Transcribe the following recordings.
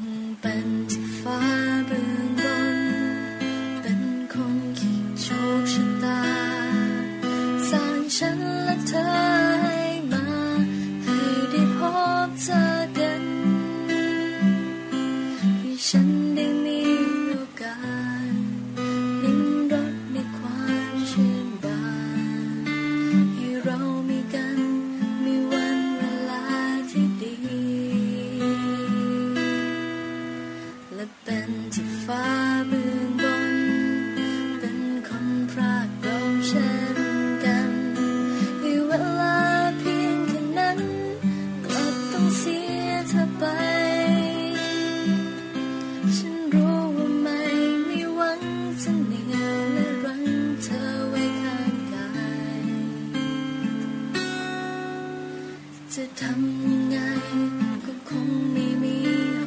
งเป็นที่ฟ้าเบื้องบนเป็นคงคิดโชคชะตาสร้างฉันและเธอให้มา ให้ได้พบเจอกันให้ฉัน เธอไป ฉันรู้ว่าไม่มีหวังจะเหนียวและรั้งเธอไว้ข้างกาย จะทำยังไงก็คงไม่มี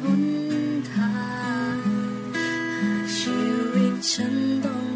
หนทางหากชีวิตฉันต้อง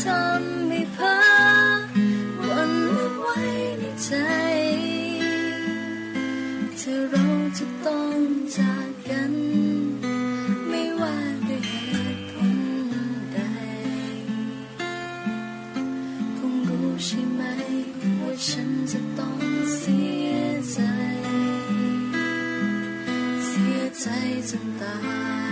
ทำให้เพ้อวันไว้ในใจเธอเราจะต้องจากกัน ไม่ว่าด้วยเหตุผลใด คงรู้ใช่ไหม ว่าฉันจะต้องเสียใจ เสียใจจนตาย